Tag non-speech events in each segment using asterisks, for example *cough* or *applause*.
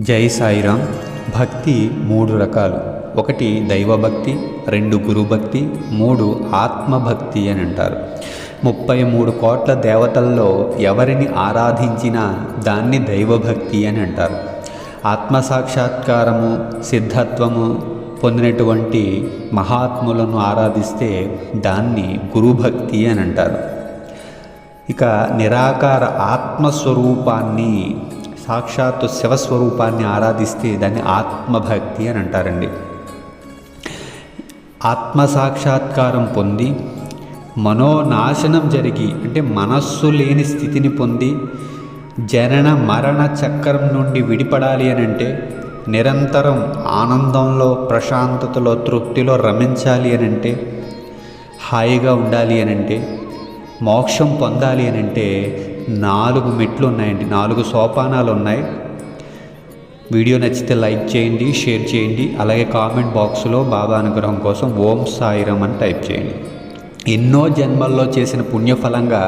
జై సాయిరామ్. భక్తి మూడు రకాలు. ఒకటి దైవభక్తి రెండు గురుభక్తి మూడు ఆత్మభక్తి అని అంటారు. ముప్పై మూడు కోట్ల దేవతల్లో ఎవరిని ఆరాధించినా దాన్ని దైవభక్తి అని అంటారు. ఆత్మసాక్షాత్కారము సిద్ధత్వము పొందినటువంటి మహాత్ములను ఆరాధిస్తే దాన్ని గురుభక్తి అని అంటారు. ఇక నిరాకార ఆత్మస్వరూపాన్ని సాక్షాత్తు శివస్వరూపాన్ని ఆరాధిస్తే దాన్ని ఆత్మభక్తి అని అంటారండి. ఆత్మ సాక్షాత్కారం పొంది మనోనాశనం జరిగి అంటే మనస్సు లేని స్థితిని పొంది జనన మరణ చక్రం నుండి విడిపడాలి అని అంటే నిరంతరం ఆనందంలో ప్రశాంతతలో తృప్తిలో రమించాలి అని అంటే హాయిగా ఉండాలి అని అంటే మోక్షం పొందాలి అని అంటే నాలుగు మెట్లు ఉన్నాయండి నాలుగు సోపానాలు ఉన్నాయి. వీడియో నచ్చితే లైక్ చేయండి షేర్ చేయండి అలాగే కామెంట్ బాక్స్లో బాబా అనుగ్రహం కోసం ఓం సాయిరం అని టైప్ చేయండి. ఎన్నో జన్మల్లో చేసిన పుణ్యఫలంగా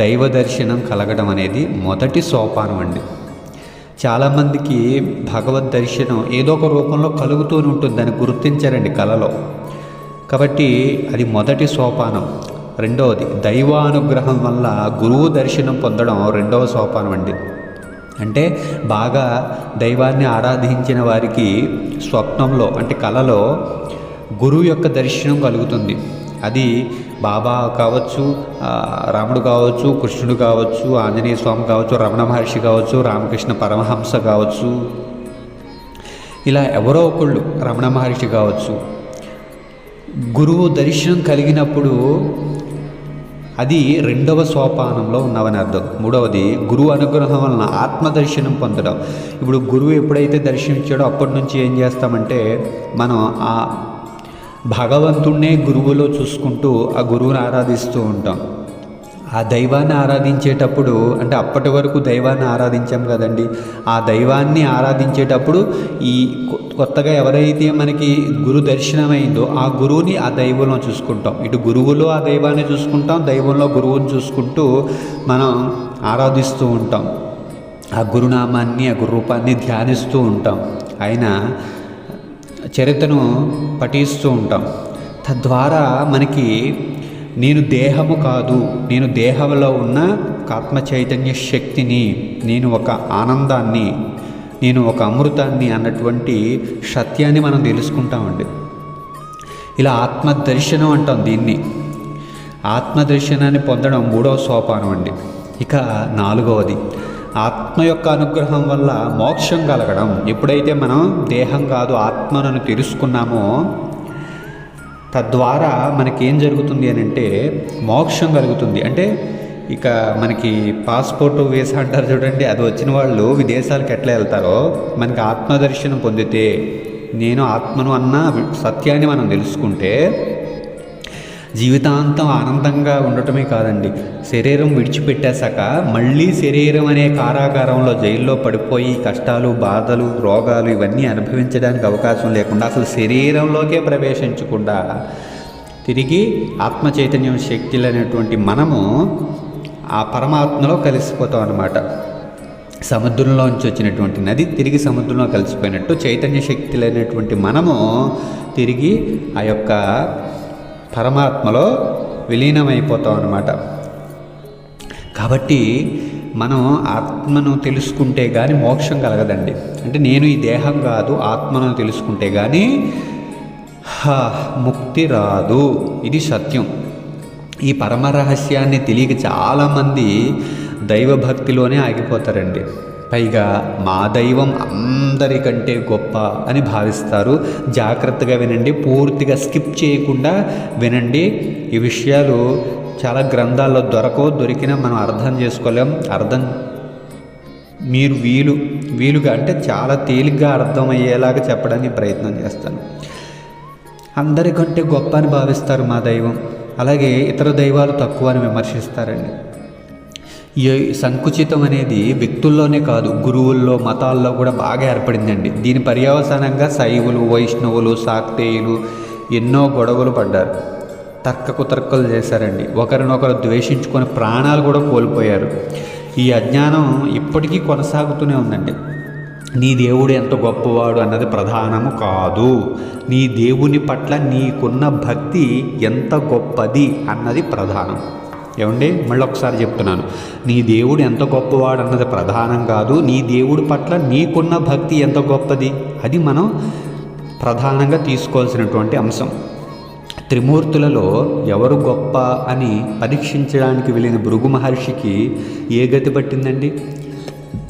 దైవ దర్శనం కలగడం అనేది మొదటి సోపానం అండి. చాలామందికి భగవద్ దర్శనం ఏదో ఒక రూపంలో కలుగుతూనే ఉంటుంది దాన్ని గుర్తించారండి కలలో కాబట్టి అది మొదటి సోపానం. రెండవది దైవానుగ్రహం వల్ల గురువు దర్శనం పొందడం రెండవ సోపానం అండి. అంటే బాగా దైవాన్ని ఆరాధించిన వారికి స్వప్నంలో అంటే కలలో గురువు యొక్క దర్శనం కలుగుతుంది. అది బాబా కావచ్చు రాముడు కావచ్చు కృష్ణుడు కావచ్చు ఆంజనేయ స్వామి కావచ్చు రమణ మహర్షి కావచ్చు రామకృష్ణ పరమహంస కావచ్చు. ఇలా ఎవరో ఒకళ్ళు రమణ మహర్షి కావచ్చు గురువు దర్శనం కలిగినప్పుడు అది రెండవ సోపానంలో ఉన్నవని అర్థం. మూడవది గురువు అనుగ్రహం వలన ఆత్మదర్శనం పొందడం. ఇప్పుడు గురువు ఎప్పుడైతే దర్శించాడో అప్పటి నుంచి ఏం చేస్తామంటే మనం ఆ భగవంతుణ్ణే గురువులో చూసుకుంటూ ఆ గురువుని ఆరాధిస్తూ ఉంటాం. ఆ దైవాన్ని ఆరాధించేటప్పుడు అంటే అప్పటి వరకు దైవాన్ని ఆరాధించాం కదండి. ఆ దైవాన్ని ఆరాధించేటప్పుడు ఈ కొత్తగా ఎవరైతే మనకి గురు దర్శనమైందో ఆ గురువుని ఆ దైవంలో చూసుకుంటాం. ఇటు గురువులో ఆ దైవాన్ని చూసుకుంటాం దైవంలో గురువుని చూసుకుంటూ మనం ఆరాధిస్తూ ఉంటాం. ఆ గురునామాన్ని ఆ గురురూపాన్ని ధ్యానిస్తూ ఉంటాం. ఆయన చరిత్రను పఠిస్తూ ఉంటాం. తద్వారా మనకి నేను దేహము కాదు నేను దేహంలో ఉన్న ఒక ఆత్మ చైతన్య శక్తిని నేను ఒక ఆనందాన్ని నేను ఒక అమృతాన్ని అన్నటువంటి సత్యాన్ని మనం తెలుసుకుంటామండి. ఇలా ఆత్మదర్శనం అంటాం దీన్ని. ఆత్మదర్శనాన్ని పొందడం మూడవ సోపానం అండి. ఇక నాలుగవది. ఆత్మ యొక్క అనుగ్రహం వల్ల మోక్షం కలగడం. ఎప్పుడైతే మనం దేహం కాదు ఆత్మను తెలుసుకున్నామో తద్వారా మనకేం జరుగుతుంది అని అంటే మోక్షం కలుగుతుంది. అంటే ఇక మనకి పాస్పోర్ట్ వీసా అంటారు చూడండి అది వచ్చిన వాళ్ళు విదేశాలకు ఎట్లా వెళ్తారో మనకి ఆత్మదర్శనం పొందితే నేను ఆత్మను అన్న సత్యాన్ని మనం తెలుసుకుంటే జీవితాంతం ఆనందంగా ఉండటమే కాదండి. శరీరం విడిచిపెట్టేశాక మళ్ళీ శరీరం అనే కారాగారంలో జైల్లో పడిపోయి కష్టాలు బాధలు రోగాలు ఇవన్నీ అనుభవించడానికి అవకాశం లేకుండా అసలు శరీరంలోకే ప్రవేశించకుండా తిరిగి ఆత్మ చైతన్యం శక్తులు అనేటువంటి మనము ఆ పరమాత్మలో కలిసిపోతాం అన్నమాట. సముద్రంలోంచి వచ్చినటువంటి నది తిరిగి సముద్రంలో కలిసిపోయినట్టు చైతన్య శక్తులు అనేటువంటి మనము తిరిగి ఆ యొక్క పరమాత్మలో విలీనమైపోతాం అన్నమాట కాబట్టి మనం ఆత్మను తెలుసుకుంటే కానీ మోక్షం కలగదండి. అంటే నేను ఈ దేహం కాదు ఆత్మను తెలుసుకుంటే కానీ ముక్తి రాదు. ఇది సత్యం. ఈ పరమ రహస్యాన్ని తెలియక చాలామంది దైవభక్తిలోనే ఆగిపోతారండి. పైగా మా దైవం అందరికంటే గొప్ప అని భావిస్తారు. జాగ్రత్తగా వినండి పూర్తిగా స్కిప్ చేయకుండా వినండి. ఈ విషయాలు చాలా గ్రంథాల్లో దొరకవు దొరికినా మనం అర్థం చేసుకోలేం. అర్థం మీరు వీలు వీలుగా అంటే చాలా తేలిగ్గా అర్థమయ్యేలాగా చెప్పడానికి ప్రయత్నం చేస్తాను. అందరికంటే గొప్ప అని భావిస్తారు మా దైవం. అలాగే ఇతర దైవాలు తక్కువ అని విమర్శిస్తారండి. ఈ సంకుచితం అనేది వ్యక్తుల్లోనే కాదు గురువుల్లో మతాల్లో కూడా బాగా ఏర్పడిందండి. దీని పర్యవసానంగా శైవులు వైష్ణవులు శాక్తేయులు ఎన్నో గొడవలు పడ్డారు. తర్క కుతర్కలు చేశారండి. ఒకరినొకరు ద్వేషించుకొని ప్రాణాలు కూడా కోల్పోయారు. ఈ అజ్ఞానం ఇప్పటికీ కొనసాగుతూనే ఉందండి. నీ దేవుడు ఎంత గొప్పవాడు అన్నది ప్రధానము కాదు. నీ దేవుని పట్ల నీకున్న భక్తి ఎంత గొప్పది అన్నది ప్రధానం. ఏమండి? మళ్ళీ ఒకసారి చెప్తున్నాను. నీ దేవుడు ఎంత గొప్పవాడు అన్నది ప్రధానం కాదు. నీ దేవుడి పట్ల నీకున్న భక్తి ఎంత గొప్పది? అది మనం ప్రధానంగా తీసుకోవాల్సినటువంటి అంశం. త్రిమూర్తులలో ఎవరు గొప్ప అని పరీక్షించడానికి వెళ్ళిన భృగు మహర్షికి ఏ గతి పట్టిందండి?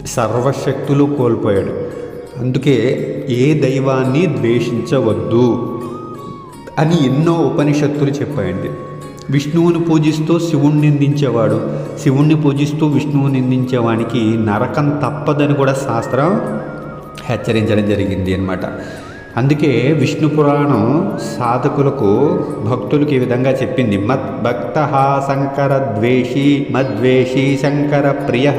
సర్వశక్తులు కోల్పోయాడు. అందుకే ఏ దైవాన్ని ద్వేషించవద్దు అని ఎన్నో ఉపనిషత్తులు చెప్పాయండి. విష్ణువుని పూజిస్తూ శివుణ్ణి నిందించేవాడు. శివుణ్ణి పూజిస్తూ విష్ణువుని నిందించేవానికి నరకం తప్పదని కూడా శాస్త్రం హెచ్చరించడం జరిగింది అనమాట అందుకే విష్ణు పురాణం సాధకులకు భక్తులకు ఈ విధంగా చెప్పింది. మద్ భక్త శంకర ద్వేషి మద్వేషి శంకర ప్రియ.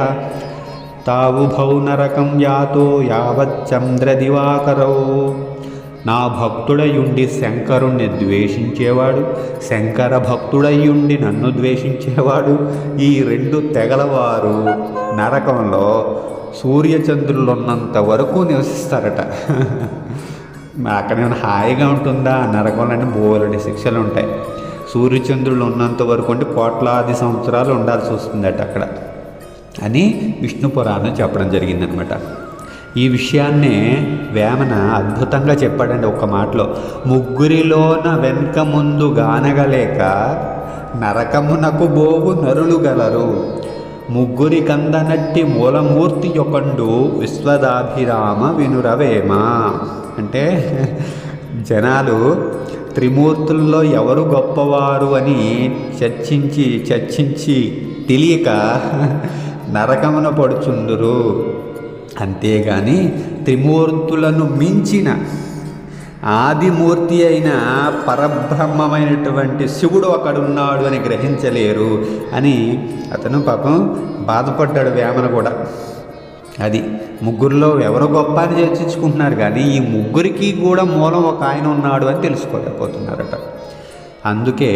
తావుభౌ నరకం యాతో యావచ్చంద్ర దివాకరౌ. నా భక్తుడయుండి శంకరుణ్ణి ద్వేషించేవాడు శంకర భక్తుడయుండి నన్ను ద్వేషించేవాడు. ఈ రెండు తెగలవారు నరకంలో సూర్యచంద్రులున్నంత వరకు నివసిస్తారట. అక్కడ ఏమైనా హాయిగా ఉంటుందా? నరకంలోనే బోలెడి శిక్షలు ఉంటాయి సూర్యచంద్రులు ఉన్నంత వరకు అంటే కోట్లాది సంవత్సరాలు ఉండాల్సి వస్తుందట అక్కడ. అని విష్ణు పురాణం చెప్పడం జరిగిందనమాట. ఈ విషయాన్నే వేమన అద్భుతంగా చెప్పాడండి ఒక మాటలో. ముగ్గురిలోన వెనుక ముందు గానగలేక నరకమునకు బోగు నరులు గలరు. ముగ్గురి కందనట్టి మూలమూర్తి యొకండు విశ్వదాభిరామ వినురవేమ. అంటే జనాలు త్రిమూర్తుల్లో ఎవరు గొప్పవారు అని చర్చించి చర్చించి తెలియక నరకమున పడుచుందురు అంతేగాని త్రిమూర్తులను మించిన ఆదిమూర్తి అయిన పరబ్రహ్మమైనటువంటి శివుడు ఒకడున్నాడు అని గ్రహించలేరు అని అతను పాపం బాధపడ్డాడు వేమన కూడా. అది ముగ్గురులో ఎవరు గొప్ప అని చర్చించుకుంటున్నారు కానీ ఈ ముగ్గురికి కూడా మూలం ఒక ఆయన ఉన్నాడు అని తెలుసుకోలేకపోతున్నారట. అందుకే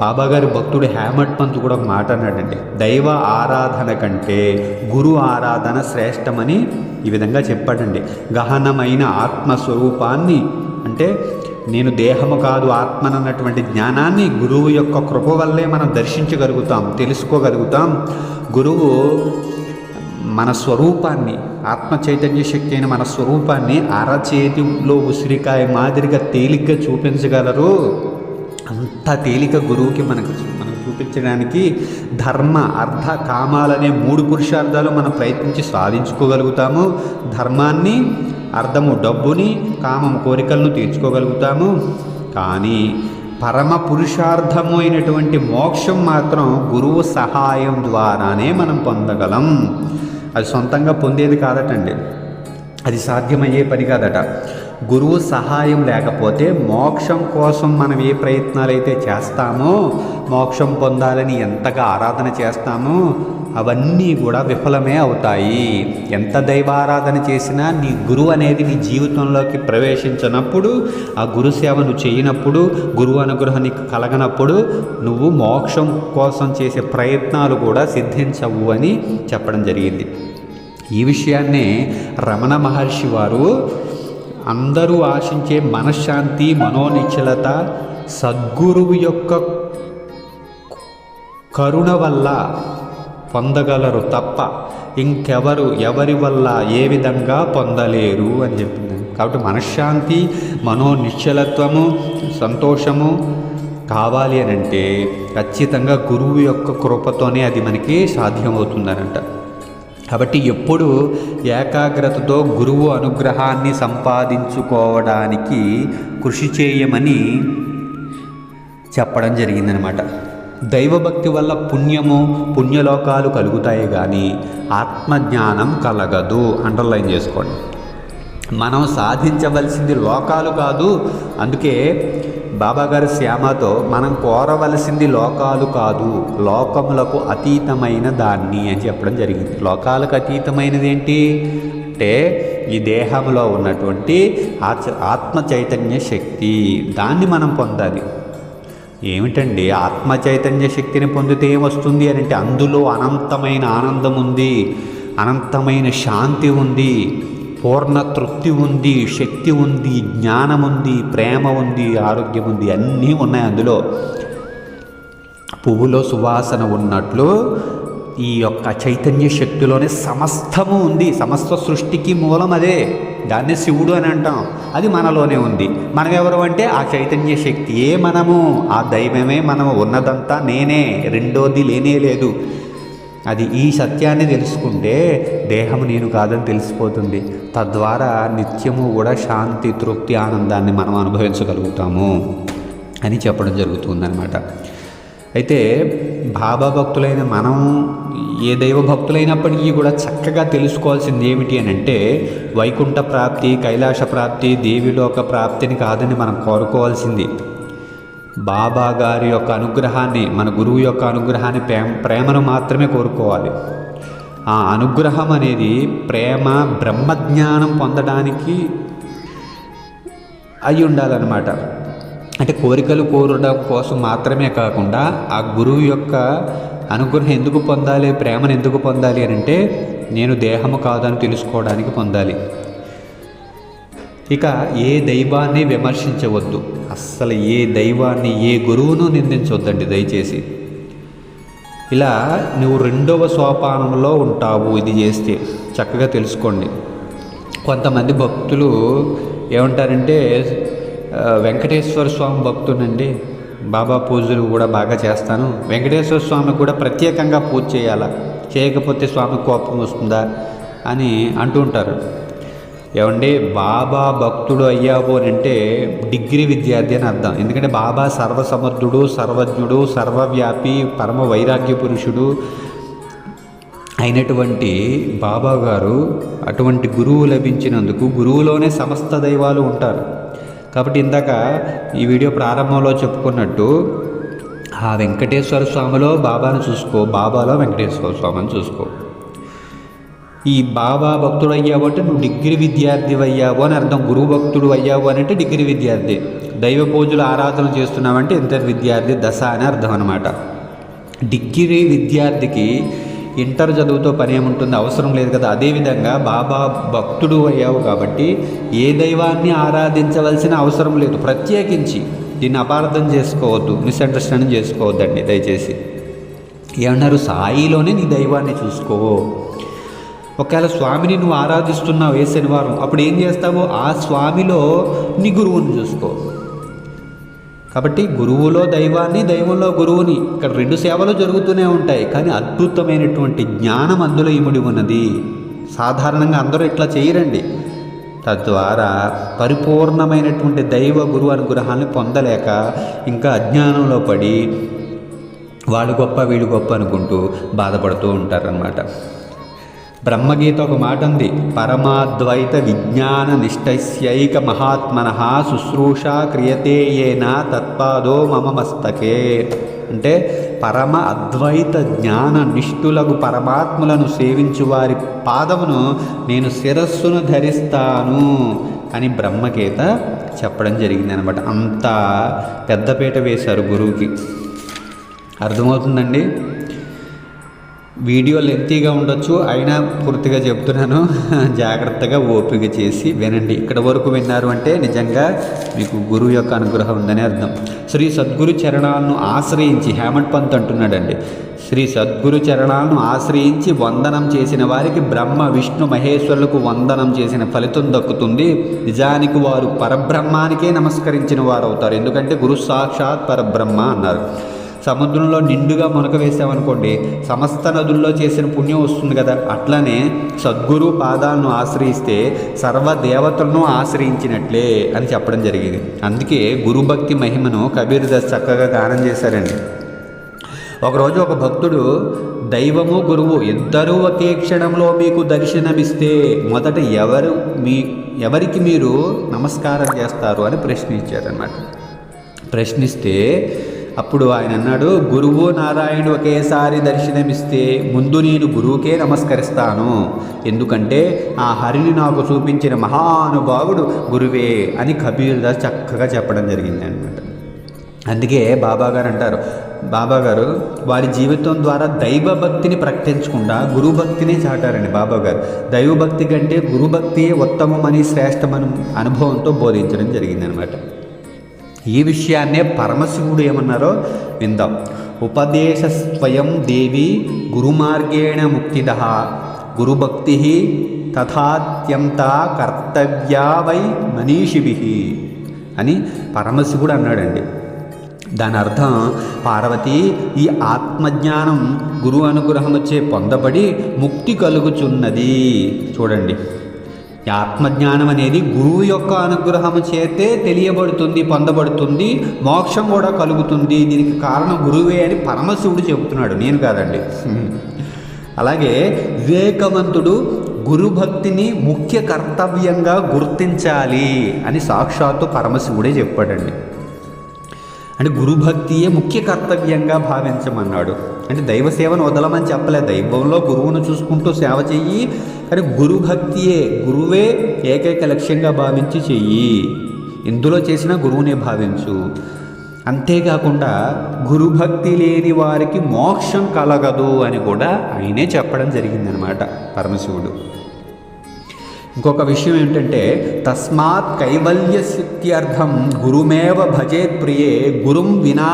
బాబాగారి భక్తుడు హేమట్ పంత్ కూడా ఒక మాట అన్నాడండి. దైవ ఆరాధన కంటే గురు ఆరాధన శ్రేష్టమని ఈ విధంగా చెప్పాడండి. గహనమైన ఆత్మస్వరూపాన్ని అంటే నేను దేహము కాదు ఆత్మనన్నటువంటి జ్ఞానాన్ని గురువు యొక్క కృప వల్లే మనం దర్శించగలుగుతాం తెలుసుకోగలుగుతాం. గురువు మన స్వరూపాన్ని ఆత్మ చైతన్య శక్తి అయిన మన స్వరూపాన్ని అరచేతిలో ఉసిరికాయ మాదిరిగా తేలిగ్గా చూపించగలరు. అంత తేలిక గురువుకి మనకు మనకు చూపించడానికి ధర్మ అర్థ కామాలనే మూడు పురుషార్థాలు మనం ప్రయత్నించి సాధించుకోగలుగుతాము. ధర్మాన్ని అర్థము డబ్బుని కామం కోరికలను తీర్చుకోగలుగుతాము. కానీ పరమ పురుషార్థమైనటువంటి మోక్షం మాత్రం గురువు సహాయం ద్వారానే మనం పొందగలం. అది సొంతంగా పొందేది కాదటండి. అది సాధ్యమయ్యే పని కాదట. గురువు సహాయం లేకపోతే మోక్షం కోసం మనం ఏ ప్రయత్నాలు అయితే చేస్తామో మోక్షం పొందాలని ఎంతగా ఆరాధన చేస్తామో అవన్నీ కూడా విఫలమే అవుతాయి. ఎంత దైవారాధన చేసినా నీ గురువు అనేది నీ జీవితంలోకి ప్రవేశించినప్పుడు ఆ గురు సేవను చేయనప్పుడు గురువు అనుగ్రహం నీకు కలగనప్పుడు నువ్వు మోక్షం కోసం చేసే ప్రయత్నాలు కూడా సిద్ధించవు అని చెప్పడం జరిగింది. ఈ విషయాన్నే రమణ మహర్షి వారు అందరూ ఆశించే మనశ్శాంతి మనోనిశ్చలత సద్గురువు యొక్క కరుణ వల్ల పొందగలరు తప్ప ఇంకెవరు ఎవరి వల్ల ఏ విధంగా పొందలేరు అని చెప్పింది. కాబట్టి మనశ్శాంతి మనోనిశ్చలత్వము సంతోషము కావాలి అని అంటే ఖచ్చితంగా గురువు యొక్క కృపతోనే అది మనకి సాధ్యమవుతుందనంట. కాబట్టి ఎప్పుడు ఏకాగ్రతతో గురువు అనుగ్రహాన్ని సంపాదించుకోవడానికి కృషి చేయమని చెప్పడం జరిగిందనమాట. దైవభక్తి వల్ల పుణ్యము పుణ్యలోకాలు కలుగుతాయి కానీ ఆత్మజ్ఞానం కలగదు. అండర్లైన్ చేసుకోండి. మనం సాధించవలసింది లోకాలు కాదు అందుకే బాబాగారి శ్యామతో మనం కోరవలసింది లోకాలు కాదు లోకములకు అతీతమైన దాన్ని అని చెప్పడం జరిగింది. లోకాలకు అతీతమైనది ఏంటి అంటే ఈ దేహంలో ఉన్నటువంటి ఆత్మ చైతన్య శక్తి దాన్ని మనం పొందాలి. ఏమిటండి? ఆత్మ చైతన్య శక్తిని పొందితే ఏమొస్తుంది అని అంటే అందులో అనంతమైన ఆనందం ఉంది అనంతమైన శాంతి ఉంది. పూర్ణ తృప్తి ఉంది శక్తి ఉంది జ్ఞానం ఉంది ప్రేమ ఉంది ఆరోగ్యం ఉంది అన్నీ ఉన్నాయి అందులో. పువ్వులో సువాసన ఉన్నట్లు ఈ యొక్క చైతన్య శక్తిలోనే సమస్తము ఉంది. సమస్త సృష్టికి మూలం అదే. దాన్ని శివుడు అని అంటాం. అది మనలోనే ఉంది. మనం ఎవరు అంటే ఆ చైతన్య శక్తి ఏ మనము. ఆ దైవమే మనము. ఉన్నదంతా నేనే. రెండోది లేనే లేదు. అది ఈ సత్యాన్ని తెలుసుకుంటే దేహం నేను కాదని తెలిసిపోతుంది. తద్వారా నిత్యము కూడా శాంతి తృప్తి ఆనందాన్ని మనం అనుభవించగలుగుతాము అని చెప్పడం జరుగుతుందన్నమాట. అయితే బాబా భక్తులైన మనం ఏ దైవ భక్తులైనప్పటికీ కూడా చక్కగా తెలుసుకోవాల్సింది ఏమిటి అని అంటే వైకుంఠ ప్రాప్తి కైలాస ప్రాప్తి దేవిలోక ప్రాప్తిని కాదని మనం కోరుకోవాల్సింది. బాబా గారి యొక్క అనుగ్రహాన్ని మన గురువు యొక్క అనుగ్రహాన్ని ప్రేమ ప్రేమను మాత్రమే కోరుకోవాలి. ఆ అనుగ్రహం అనేది ప్రేమ బ్రహ్మజ్ఞానం పొందడానికి అయి ఉండాలన్నమాట. అంటే కోరికలు కోరడం కోసం మాత్రమే కాకుండా ఆ గురువు యొక్క అనుగ్రహం ఎందుకు పొందాలి ప్రేమను ఎందుకు పొందాలి అని అంటే నేను దేహము కాదని తెలుసుకోవడానికి పొందాలి. ఇక ఏ దైవాన్ని విమర్శించవద్దు. అస్సలు ఏ దైవాన్ని ఏ గురువును నిందించవద్దండి దయచేసి. ఇలా నువ్వు రెండవ సోపానంలో ఉంటావు ఇది చేస్తే చక్కగా తెలుసుకోండి. కొంతమంది భక్తులు ఏమంటారంటే వెంకటేశ్వర స్వామి భక్తునండి బాబా పూజలు కూడా బాగా చేస్తాను. వెంకటేశ్వర స్వామి కూడా ప్రత్యేకంగా పూజ చేయాలా? చేయకపోతే స్వామి కోపం వస్తుందా? అని అంటూ ఉంటారు. ఏమండి బాబా భక్తుడు అయ్యావు అని అంటే డిగ్రీ విద్యార్థి అని అర్థం. ఎందుకంటే బాబా సర్వసమర్థుడు సర్వజ్ఞుడు సర్వవ్యాపి పరమ వైరాగ్య పురుషుడు అయినటువంటి బాబా గారు అటువంటి గురువు లభించినందుకు గురువులోనే సమస్త దైవాలు ఉంటారు. కాబట్టి ఇందాక ఈ వీడియో ప్రారంభంలో చెప్పుకున్నట్టు ఆ వెంకటేశ్వర స్వామిలో బాబాను చూసుకో బాబాలో వెంకటేశ్వర స్వామిని చూసుకో. ఈ బాబా భక్తుడు అయ్యావు అంటే నువ్వు డిగ్రీ విద్యార్థి అయ్యావు అని అర్థం. గురువు భక్తుడు అయ్యావు అని అంటే డిగ్రీ విద్యార్థి. దైవ పూజలు ఆరాధన చేస్తున్నావంటే ఇంటర్ విద్యార్థి దశ అని అర్థం అనమాట డిగ్రీ విద్యార్థికి ఇంటర్ చదువుతో పని ఏముంటుంది? అవసరం లేదు కదా. అదేవిధంగా బాబా భక్తుడు అయ్యావు కాబట్టి ఏ దైవాన్ని ఆరాధించవలసిన అవసరం లేదు. ప్రత్యేకించి దీన్ని అపార్థం చేసుకోవద్దు మిస్అండర్స్టాండింగ్ చేసుకోవద్దండి దయచేసి. ఏమన్నారు? సాయిలోనే నీ దైవాన్ని చూసుకో. ఒకవేళ స్వామిని నువ్వు ఆరాధిస్తున్నావు ఏ శనివారం అప్పుడు ఏం చేస్తావో ఆ స్వామిలో నీ గురువుని చూసుకో. కాబట్టి గురువులో దైవాన్ని దైవంలో గురువుని ఇక్కడ రెండు సేవలు జరుగుతూనే ఉంటాయి కానీ అద్భుతమైనటువంటి జ్ఞానం అందులో ఇముడి ఉన్నది. సాధారణంగా అందరూ ఇట్లా చేయరండి. తద్వారా పరిపూర్ణమైనటువంటి దైవ గురువు అనుగ్రహాన్ని పొందలేక ఇంకా అజ్ఞానంలో పడి వాళ్ళు గొప్ప వీడు గొప్ప అనుకుంటూ బాధపడుతూ ఉంటారనమాట బ్రహ్మగీత ఒక మాట ఉంది పరమాద్వైత విజ్ఞాన నిష్టైక మహాత్మన శుశ్రూష క్రియతే ఏనా తత్పాదో మమ మస్తకే. అంటే పరమ అద్వైత జ్ఞాన నిష్ఠులకు పరమాత్ములను సేవించు వారి పాదమును నేను శిరస్సును ధరిస్తాను అని బ్రహ్మగీత చెప్పడం జరిగింది అనమాట అంతా పెద్దపీట వేశారు గురువుకి. అర్థమవుతుందండి? వీడియో లెంతీగా ఉండొచ్చు అయినా పూర్తిగా చెప్తున్నాను. *laughs* జాగ్రత్తగా ఓపిక చేసి వినండి. ఇక్కడ వరకు విన్నారు అంటే నిజంగా మీకు గురువు యొక్క అనుగ్రహం ఉందని అర్థం. శ్రీ సద్గురు చరణాలను ఆశ్రయించి హేమంత్ పంత్ అంటున్నాడండి. శ్రీ సద్గురు చరణాలను ఆశ్రయించి వందనం చేసిన వారికి బ్రహ్మ విష్ణు మహేశ్వరులకు వందనం చేసిన ఫలితం దక్కుతుంది. నిజానికి వారు పరబ్రహ్మానికే నమస్కరించిన వారు అవుతారు ఎందుకంటే గురు సాక్షాత్ పరబ్రహ్మ అన్నారు. సముద్రంలో నిండుగా మునక వేసామనుకోండి సమస్త నదుల్లో చేసిన పుణ్యం వస్తుంది కదా. అట్లానే సద్గురు పాదాలను ఆశ్రయిస్తే సర్వ దేవతలను ఆశ్రయించినట్లే అని చెప్పడం జరిగింది. అందుకే గురుభక్తి మహిమను కబీర్ దాస్ చక్కగా గానం చేశారండి. ఒకరోజు ఒక భక్తుడు దైవము గురువు ఇద్దరూ ఒకే క్షణంలో మీకు దర్శనమిస్తే మొదట ఎవరు మీ ఎవరికి మీరు నమస్కారం చేస్తారు? అని ప్రశ్నించారనమాట ప్రశ్నిస్తే అప్పుడు ఆయన అన్నాడు గురువు నారాయణుడు ఒకేసారి దర్శనమిస్తే ముందు నేను గురువుకే నమస్కరిస్తాను. ఎందుకంటే ఆ హరిని నాకు చూపించిన మహానుభావుడు గురువే అని కబీర్దాస్ చక్కగా చెప్పడం జరిగింది అనమాట అందుకే బాబా గారు అంటారు బాబా గారు వారి జీవితం ద్వారా దైవభక్తిని ప్రకటించకుండా గురుభక్తినే చాటారండి బాబా గారు. దైవభక్తి కంటే గురుభక్తియే ఉత్తమమని శ్రేష్టమని అనుభవంతో బోధించడం జరిగిందనమాట ఈ విషయాన్నే పరమశివుడు ఏమన్నారో విందాం. ఉపదేశ స్వయం దేవి గురుమార్గేణ ముక్తిద. గురుభక్తి తథాత్యంత కర్తవ్యా వై మనీషిభి అని పరమశివుడు అన్నాడండి. దాని అర్థం పార్వతి ఈ ఆత్మజ్ఞానం గురు అనుగ్రహం వచ్చే పొందబడి ముక్తి కలుగుచున్నది. చూడండి. ఆత్మజ్ఞానం అనేది గురువు యొక్క అనుగ్రహం చేతే తెలియబడుతుంది పొందబడుతుంది మోక్షం కూడా కలుగుతుంది. దీనికి కారణం గురువే అని పరమశివుడు చెబుతున్నాడు. నేను కాదండి. అలాగే వివేకవంతుడు గురుభక్తిని ముఖ్య కర్తవ్యంగా గుర్తించాలి అని సాక్షాత్తు పరమశివుడే చెప్పాడండి. అంటే గురుభక్తియే ముఖ్య కర్తవ్యంగా భావించమన్నాడు. అంటే దైవ సేవను వదలమని చెప్పలేదు దైవంలో గురువును చూసుకుంటూ సేవ చెయ్యి. కానీ గురుభక్తియే గురువే ఏకైక లక్ష్యంగా భావించి చెయ్యి. ఇందులో చేసినా గురువునే భావించు. అంతేకాకుండా గురుభక్తి లేని వారికి మోక్షం కలగదు అని కూడా ఆయనే చెప్పడం జరిగిందనమాట పరమశివుడు. ఇంకొక విషయం ఏంటంటే తస్మాత్ కైవల్య సిద్ధ్యర్థం గురుమేవ భజేత్ ప్రియే గురుం వినా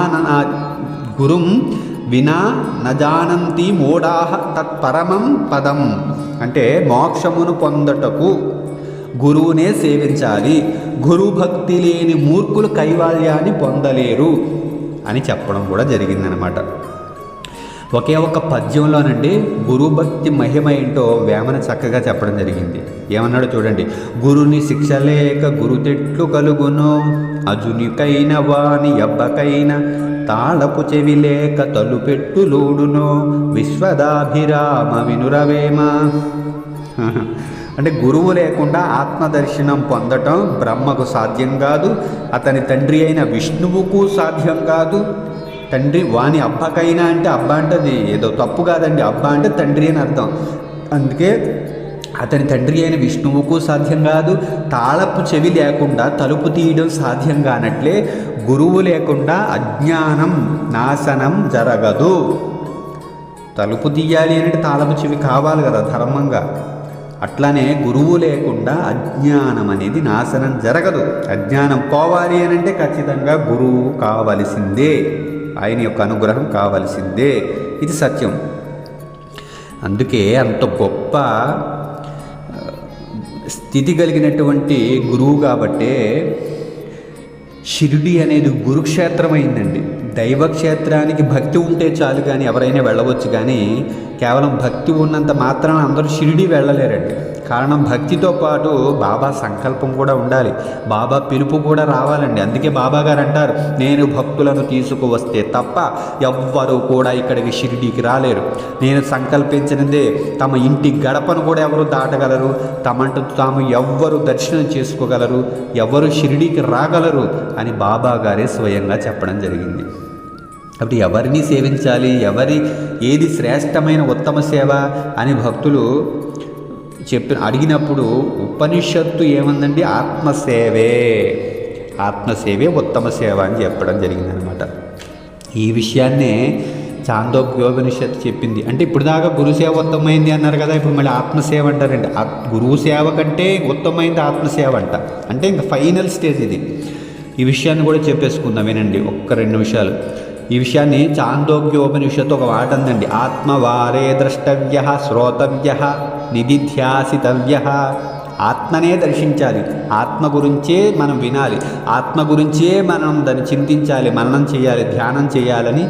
గురుం వినా నజానంతి మూఢాహ తత్పరమం పదం. అంటే మోక్షమును పొందటకు గురువునే సేవించాలి. గురుభక్తి లేని మూర్ఖులు కైవాల్యాన్ని పొందలేరు అని చెప్పడం కూడా జరిగిందనమాట. ఒకే ఒక పద్యంలోనండి గురుభక్తి మహిమ ఏంటో వేమన చక్కగా చెప్పడం జరిగింది. ఏమన్నాడో చూడండి. గురుని శిక్ష లేక గురుతెట్లు కలుగును. అజునికైన వాని ఎబ్బకైన తాళపు చెవి లేక తలుపెట్టులోడును విశ్వదాభిరామ వినురవేమ. అంటే గురువు లేకుండా ఆత్మదర్శనం పొందటం బ్రహ్మకు సాధ్యం కాదు. అతని తండ్రి అయిన విష్ణువుకు సాధ్యం కాదు. తండ్రి వాని అప్పకైనా అంటే అబ్బ అంటే అది ఏదో తప్పు కాదండి. అబ్బ అంటే తండ్రి అని అర్థం. అందుకే అతని తండ్రి అయిన విష్ణువుకు సాధ్యం కాదు. తాళపు చెవి లేకుండా తలుపు తీయడం సాధ్యం కానట్లే గురువు లేకుండా అజ్ఞానం నాశనం జరగదు. తలుపు తీయాలి అంటే తాళపు చెవి కావాలి కదా ధర్మంగా. అట్లానే గురువు లేకుండా అజ్ఞానం అనేది నాశనం జరగదు. అజ్ఞానం పోవాలి అని అంటే ఖచ్చితంగా గురువు కావలసిందే. ఆయన యొక్క అనుగ్రహం కావలసిందే. ఇది సత్యం. అందుకే అంత గొప్ప స్థితి కలిగినటువంటి గురువు కాబట్టే షిరిడి అనేది గురుక్షేత్రం అయిందండి దైవక్షేత్రానికి భక్తి ఉంటే చాలు కానీ ఎవరైనా వెళ్ళవచ్చు కానీ కేవలం భక్తి ఉన్నంత మాత్రాన అందరూ షిరిడి వెళ్ళలేరండి. కారణం భక్తితో పాటు బాబా సంకల్పం కూడా ఉండాలి. బాబా పిలుపు కూడా రావాలండి. అందుకే బాబా గారు అంటారు నేను భక్తులను తీసుకువస్తే తప్ప ఎవ్వరూ కూడా ఇక్కడికి షిరిడీకి రాలేరు. నేను సంకల్పించినదే తమ ఇంటి గడపను కూడా ఎవరు దాటగలరు. తమంటూ తాము ఎవ్వరు దర్శనం చేసుకోగలరు. ఎవరు షిరిడీకి రాగలరు అని బాబా గారే స్వయంగా చెప్పడం జరిగింది. కాబట్టి ఎవరిని సేవించాలి? ఎవరి ఏది శ్రేష్టమైన ఉత్తమ సేవ అని భక్తులు చెప్పి అడిగినప్పుడు ఉపనిషత్తు ఏమందండి? ఆత్మసేవే. ఆత్మసేవే ఉత్తమ సేవ అని చెప్పడం జరిగిందనమాట. ఈ విషయాన్నే చాందోగ్యోపనిషత్తు చెప్పింది. అంటే ఇప్పుడు దాకా గురుసేవ ఉత్తమైంది అన్నారు కదా ఇప్పుడు మళ్ళీ ఆత్మసేవ అంటారండి. గురువు సేవ కంటే ఉత్తమైంది ఆత్మసేవ అంట. అంటే ఇంకా ఫైనల్ స్టేజ్ ఇది. ఈ విషయాన్ని కూడా చెప్పేసుకుందాం వినండి ఒక్క రెండు నిమిషాలు. ఈ విషయాన్ని చాందోగ్యోపనిషత్తు ఒక మాట అందండి. ఆత్మవారే ద్రష్టవ్య శ్రోతవ్య. నిధిధ్యాసితవ్య. ఆత్మనే దర్శించాలి. ఆత్మ గురించే మనం వినాలి. ఆత్మ గురించే మనం దాన్ని చింతించాలి. మననం చేయాలి. ధ్యానం చేయాలని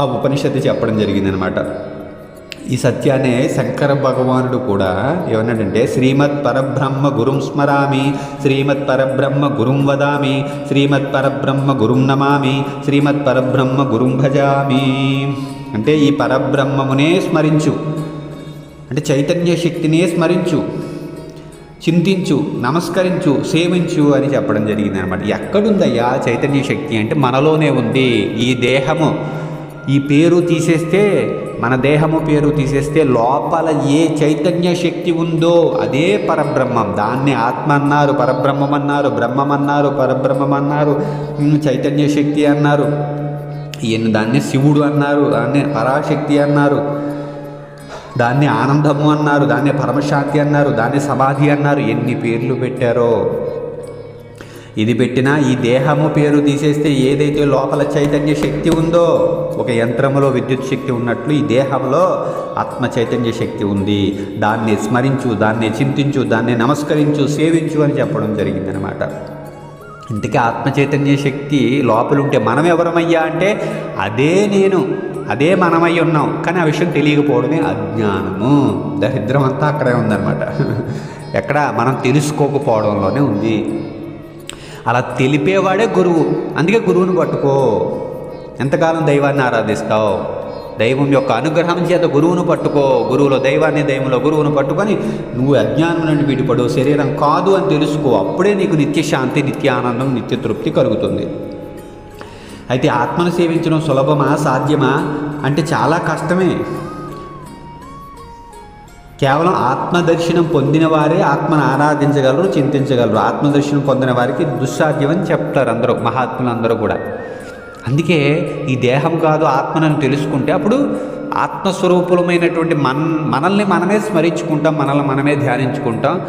ఆ ఉపనిషత్తు చెప్పడం జరిగిందనమాట. ఈ సత్యాన్ని శంకర భగవానుడు కూడా ఏమన్నాడంటే శ్రీమత్ పరబ్రహ్మ గురుం స్మరామి శ్రీమత్ పరబ్రహ్మ గురుం వదామి శ్రీమత్ పరబ్రహ్మ గురుం నమామి శ్రీమత్ పరబ్రహ్మ గురుం భజామి. అంటే ఈ పరబ్రహ్మమునే స్మరించు. అంటే చైతన్య శక్తినే స్మరించు చింతించు నమస్కరించు సేవించు అని చెప్పడం జరిగింది అనమాట ఎక్కడుందయ్యా చైతన్య శక్తి అంటే మనలోనే ఉంది. ఈ దేహము ఈ పేరు తీసేస్తే మన దేహము పేరు తీసేస్తే లోపల ఏ చైతన్య శక్తి ఉందో అదే పరబ్రహ్మం. దాన్ని ఆత్మ అన్నారు పరబ్రహ్మం అన్నారు బ్రహ్మం అన్నారు పరబ్రహ్మం అన్నారు చైతన్య శక్తి అన్నారు. ఈయన దాన్ని శివుడు అన్నారు దాన్ని పరాశక్తి అన్నారు. దాన్ని ఆనందము అన్నారు దాన్ని పరమశాంతి అన్నారు దాన్ని సమాధి అన్నారు. ఎన్ని పేర్లు పెట్టారో. ఇది పెట్టినా ఈ దేహము పేరు తీసేస్తే ఏదైతే లోపల చైతన్య శక్తి ఉందో ఒక యంత్రములో విద్యుత్ శక్తి ఉన్నట్లు ఈ దేహంలో ఆత్మ చైతన్య శక్తి ఉంది. దాన్ని స్మరించు దాన్ని చింతించు దాన్ని నమస్కరించు సేవించు అని చెప్పడం జరిగిందనమాట ఇంతకీ ఆత్మ చైతన్య శక్తి లోపలుంటే మనం ఎవరమయ్యా అంటే అదే నేను. అదే మనమై ఉన్నాం. కానీ ఆ విషయం తెలియకపోవడమే అజ్ఞానము. దరిద్రం అంతా అక్కడే ఉందన్నమాట. *laughs* ఎక్కడ మనం తెలుసుకోకపోవడంలోనే ఉంది. అలా తెలిపేవాడే గురువు. అందుకే గురువుని పట్టుకో. ఎంతకాలం దైవాన్ని ఆరాధిస్తావు? దైవం యొక్క అనుగ్రహం చేత గురువును పట్టుకో. గురువులో దైవాన్ని దైవంలో గురువును పట్టుకొని నువ్వు అజ్ఞానం నుండి విడిపడు శరీరం కాదు అని తెలుసుకో. అప్పుడే నీకు నిత్య శాంతి నిత్య ఆనందం నిత్య తృప్తి కలుగుతుంది. అయితే ఆత్మను సేవించడం సులభమా సాధ్యమా? అంటే చాలా కష్టమే. కేవలం ఆత్మదర్శనం పొందిన వారే ఆత్మను ఆరాధించగలరు చింతించగలరు. ఆత్మదర్శనం పొందిన వారికి దుస్సాధ్యమని చెప్తారు అందరూ మహాత్ములు అందరూ కూడా. అందుకే ఈ దేహం కాదు ఆత్మనని తెలుసుకుంటే అప్పుడు ఆత్మస్వరూపులమైనటువంటి మన మనల్ని మనమే స్మరించుకుంటాం మనల్ని మనమే ధ్యానించుకుంటాం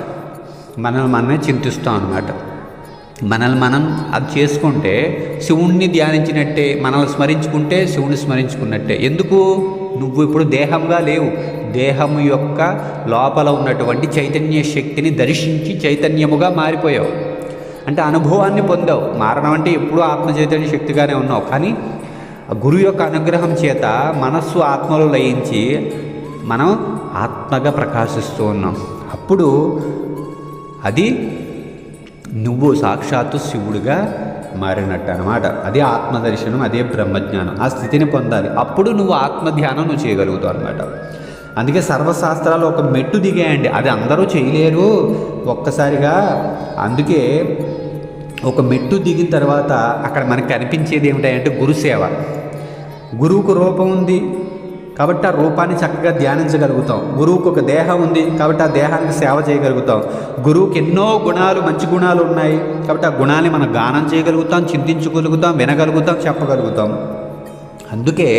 మనల్ని మనమే చింతిస్తాం అన్నమాట. మనల్ని మనం అది చేసుకుంటే శివుణ్ణి ధ్యానించినట్టే మనల్ని స్మరించుకుంటే శివుణ్ణి స్మరించుకున్నట్టే. ఎందుకు? నువ్వు ఇప్పుడు దేహంగా లేవు. దేహము యొక్క లోపల ఉన్నటువంటి చైతన్య శక్తిని దర్శించి చైతన్యముగా మారిపోయావు. అంటే అనుభవాన్ని పొందావు. మారడం అంటే ఎప్పుడూ ఆత్మ చైతన్య శక్తిగానే ఉన్నావు. కానీ ఆ గురువు యొక్క అనుగ్రహం చేత మనస్సు ఆత్మలో లయించి మనం ఆత్మగా ప్రకాశిస్తూ ఉన్నాం. అప్పుడు అది నువ్వు సాక్షాత్తు శివుడిగా మారినట్టు అనమాట అదే ఆత్మదర్శనం అదే బ్రహ్మజ్ఞానం. ఆ స్థితిని పొందాలి. అప్పుడు నువ్వు ఆత్మధ్యానం నువ్వు చేయగలుగుతావు అనమాట అందుకే సర్వశాస్త్రాలు ఒక మెట్టు దిగాయండి. అది అందరూ చేయలేరు ఒక్కసారిగా. అందుకే ఒక మెట్టు దిగిన తర్వాత అక్కడ మనకు కనిపించేది ఏమిటంటే గురుసేవ. గురువుకు రూపం ఉంది. కాబట్టి ఆ రూపాన్ని చక్కగా ధ్యానించగలుగుతాం. గురువుకు ఒక దేహం ఉంది కాబట్టి ఆ దేహానికి సేవ చేయగలుగుతాం. గురువుకి ఎన్నో గుణాలు మంచి గుణాలు ఉన్నాయి కాబట్టి ఆ గుణాన్ని మనం గానం చేయగలుగుతాం చింతించగలుగుతాం వినగలుగుతాం చెప్పగలుగుతాం. అందుకే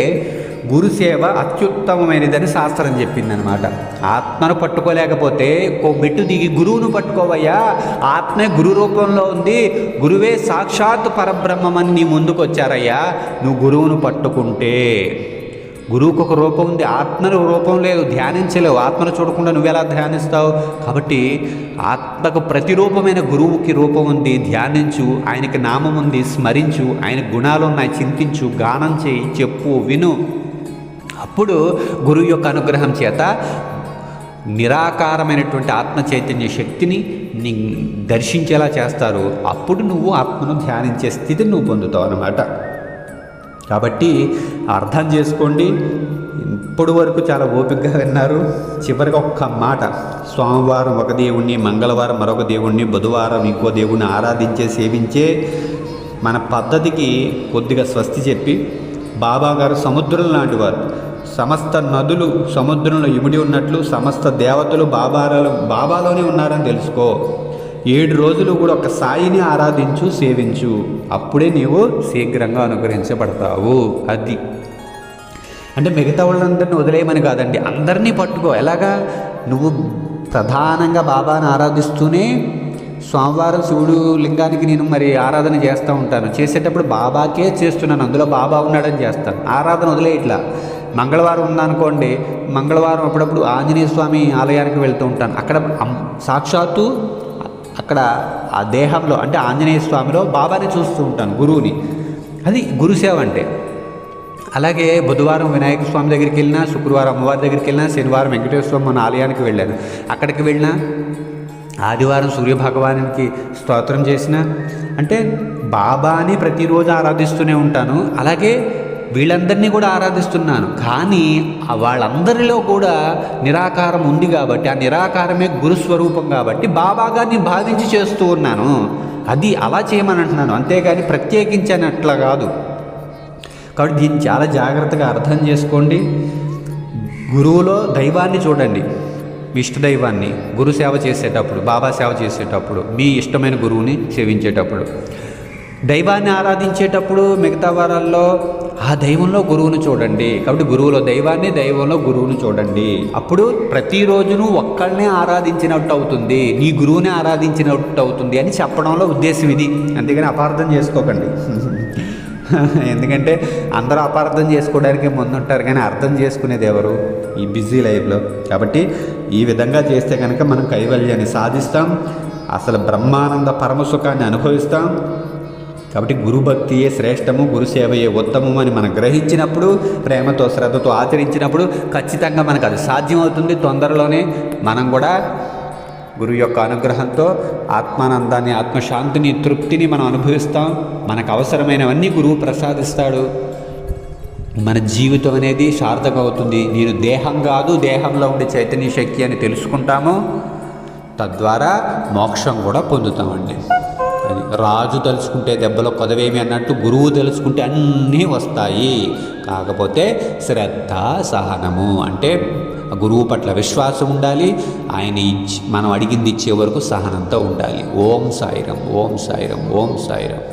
గురు సేవ అత్యుత్తమమైనదని శాస్త్రం చెప్పిందనమాట ఆత్మను పట్టుకోలేకపోతే ఓ మెట్టు దిగి గురువును పట్టుకోవయ్యా. ఆత్మే గురు రూపంలో ఉంది. గురువే సాక్షాత్ పరబ్రహ్మమని నీ ముందుకు వచ్చారయ్యా నువ్వు గురువును పట్టుకుంటే గురువుకు ఒక రూపం ఉంది ఆత్మను రూపం లేదు ధ్యానించలేవు ఆత్మను చూడకుండా నువ్వెలా ధ్యానిస్తావు? కాబట్టి ఆత్మకు ప్రతిరూపమైన గురువుకి రూపం ఉంది ధ్యానించు ఆయనకి నామం ఉంది స్మరించు ఆయన గుణాలు ఉన్నాయి చింతించు గానం చేయి చెప్పు విను. అప్పుడు గురువు యొక్క అనుగ్రహం చేత నిరాకారమైనటువంటి ఆత్మ చైతన్య శక్తిని నీ దర్శించేలా చేస్తారు. అప్పుడు నువ్వు ఆత్మను ధ్యానించే స్థితిని నువ్వు పొందుతావు అన్నమాట. కాబట్టి అర్థం చేసుకోండి. ఇప్పటి వరకు చాలా ఓపికగా విన్నారు. చివరికి ఒక్క మాట. సోమవారం ఒక దేవుణ్ణి మంగళవారం మరొక దేవుణ్ణి బుధవారం ఇంకో దేవుణ్ణి ఆరాధించే సేవించే మన పద్ధతికి కొద్దిగా స్వస్తి చెప్పి బాబాగారు సముద్రం లాంటి వారు. సమస్త నదులు సముద్రంలో ఇమిడి ఉన్నట్లు సమస్త దేవతలు బాబాలో బాబాలోనే ఉన్నారని తెలుసుకో. ఏడు రోజులు కూడా ఒక సాయిని ఆరాధించు సేవించు. అప్పుడే నీవు శీఘ్రంగా అనుగ్రహించబడతావు. అది. అంటే మిగతా వాళ్ళందరినీ వదిలేయమని కాదండి. అందరినీ పట్టుకో. ఎలాగా? నువ్వు ప్రధానంగా బాబాను ఆరాధిస్తూనే సోమవారం శివుడు లింగానికి నేను మరి ఆరాధన చేస్తూ ఉంటాను. చేసేటప్పుడు బాబాకే చేస్తున్నాను. అందులో బాబా ఉన్నాడని చేస్తాను. ఆరాధన వదిలే ఇట్లా మంగళవారం ఉందనుకోండి మంగళవారం అప్పుడప్పుడు ఆంజనేయ స్వామి ఆలయానికి వెళ్తూ ఉంటాను. అక్కడ సాక్షాత్తు అక్కడ ఆ దేహంలో అంటే ఆంజనేయ స్వామిలో బాబాని చూస్తూ ఉంటాను గురువుని. అది గురుసేవ అంటే. అలాగే బుధవారం వినాయక స్వామి దగ్గరికి వెళ్ళినా శుక్రవారం అమ్మవారి దగ్గరికి వెళ్ళినా శనివారం వెంకటేశ్వర స్వామి మన ఆలయానికి వెళ్ళాను. అక్కడికి వెళ్ళినా ఆదివారం సూర్య భగవానికి స్తోత్రం చేసిన అంటే బాబాని ప్రతిరోజు ఆరాధిస్తూనే ఉంటాను. అలాగే వీళ్ళందరినీ కూడా ఆరాధిస్తున్నాను. కానీ వాళ్ళందరిలో కూడా నిరాకారం ఉంది కాబట్టి ఆ నిరాకారమే గురుస్వరూపం కాబట్టి బాబాగారిని భావించి చేస్తూ ఉన్నాను. అది అలా చేయమని అంటున్నాను. అంతేగాని ప్రత్యేకించనట్లా కాదు. కాబట్టి దీన్ని చాలా జాగ్రత్తగా అర్థం చేసుకోండి. గురువులో దైవాన్ని చూడండి. మీ ఇష్ట దైవాన్ని గురు సేవ చేసేటప్పుడు బాబా సేవ చేసేటప్పుడు మీ ఇష్టమైన గురువుని సేవించేటప్పుడు. దైవాన్ని ఆరాధించేటప్పుడు మిగతా వారాల్లో ఆ దైవంలో గురువును చూడండి. కాబట్టి గురువులో దైవాన్ని దైవంలో గురువును చూడండి. అప్పుడు ప్రతిరోజును ఒక్కళ్ళనే ఆరాధించినట్టు అవుతుంది. నీ గురువుని ఆరాధించినట్టు అవుతుంది అని చెప్పడంలో ఉద్దేశం ఇది. అందుకని అపార్థం చేసుకోకండి. ఎందుకంటే అందరూ అపార్థం చేసుకోవడానికి ముందుంటారు కానీ అర్థం చేసుకునేది ఎవరు? ఈ బిజీ లైఫ్లో. కాబట్టి ఈ విధంగా చేస్తే కనుక మనం కైవల్యాన్ని సాధిస్తాం. అసలు బ్రహ్మానంద పరమసుఖాన్ని అనుభవిస్తాం. కాబట్టి గురుభక్తియే శ్రేష్టము గురుసేవయే ఉత్తమము అని మనం గ్రహించినప్పుడు ప్రేమతో శ్రద్ధతో ఆచరించినప్పుడు ఖచ్చితంగా మనకు అది సాధ్యమవుతుంది. తొందరలోనే మనం కూడా గురువు యొక్క అనుగ్రహంతో ఆత్మానందాన్ని ఆత్మశాంతిని తృప్తిని మనం అనుభవిస్తాం. మనకు అవసరమైనవన్నీ గురువు ప్రసాదిస్తాడు. మన జీవితం అనేది సార్థకం అవుతుంది నేను దేహం కాదు దేహంలో ఉండే చైతన్య శక్తి అని తెలుసుకుంటాము. తద్వారా మోక్షం కూడా పొందుతామండి. అది రాజు తలుచుకుంటే దెబ్బలో కొదవేమి అన్నట్టు గురువు తెలుసుకుంటే అన్నీ వస్తాయి. కాకపోతే శ్రద్ధ సహనము అంటే గురువు పట్ల విశ్వాసం ఉండాలి. ఆయన ఇచ్చి మనం అడిగింది ఇచ్చే వరకు సహనంతో ఉండాలి. ఓం సాయిరం ఓం సాయిరం ఓం సాయిరం